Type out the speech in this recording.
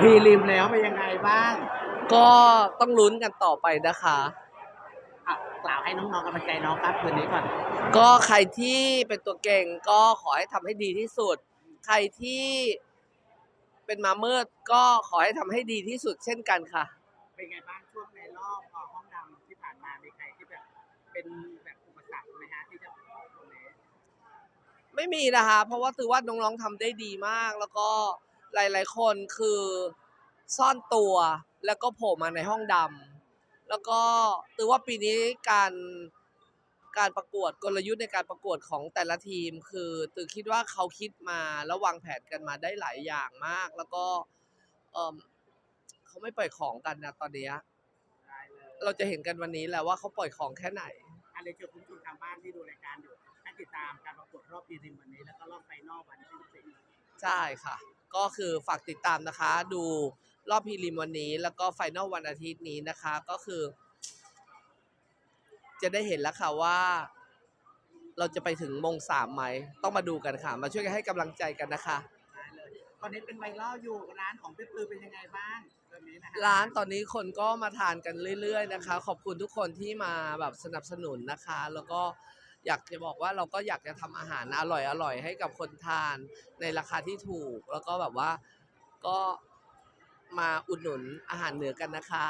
พรีริมแล้วเป็นยังไงบ้างก็ต้องลุ้นกันต่อไปนะคะ อะกล่าวให้น้องๆกำลังใจน้องครับคืนนี้ก่อน ก็ใครที่เป็นตัวเก่งก็ขอให้ทำให้ดีที่สุด ใครที่เป็นมามืดก็ขอให้ทำให้ดีที่สุดเช่นกันค่ะ เป็นไงบ้างช่วงในรอบเอ่อห้องดำที่ผ่านมามีใครที่แบบเป็นแบบอุปสรรคไหมฮะที่จะตรงนี้ไม่มีนะคะ เพราะว่าถือว่าน้องๆทำได้ดีมาก แล้วก็ หลาย ๆ คนคือซ่อนตัวแล้วก็โผล่มาในห้องดำแล้วก็ถือว่าปีนี้การการประกวดกลยุทธ์ในการประกวดของแต่ละทีม คือตือคิดว่าเขาคิดมาแล้ววางแผนกันมาได้หลายอย่างมาก แล้วก็เอมเขาไม่ปล่อยของกันนะตอนเนี้ยได้เลยเราจะเห็นกันวันนี้แหละว่าเขาปล่อยของแค่ไหนอะไรเจอคุณผู้ชมทางบ้านที่ดูรายการอยู่ให้ติดตามการประกวดรอบพรีริมวันนี้แล้วก็รอบไฟนอลวันที่14ใช่ค่ะ ก็คือฝากติดตามนะคะ ดูรอบพรีลิมวันนี้ แล้วก็ไฟนอลวันอาทิตย์นี้นะคะ ก็คือ จะได้เห็นแล้วค่ะว่า เราจะไปถึงโมงสามไหม ต้องมาดูกันค่ะ มาช่วยกันให้กำลังใจกันนะคะได้เลยตอนนี้เป็นไวรัลอยู่ร้านของพี่ปือเป็นยังไงบ้างตอนนี้นะฮะร้านตอนนี้คนก็มาทานกันเรื่อย ๆ นะคะ ขอบคุณทุกคนที่มาแบบสนับสนุนนะคะ แล้วก็ อยากจะบอกว่าเราก็อยากจะทำอาหารอร่อยอร่อยให้กับคนทานในราคาที่ถูก แล้วก็แบบว่าก็มาอุดหนุนอาหารเหนือกันนะคะ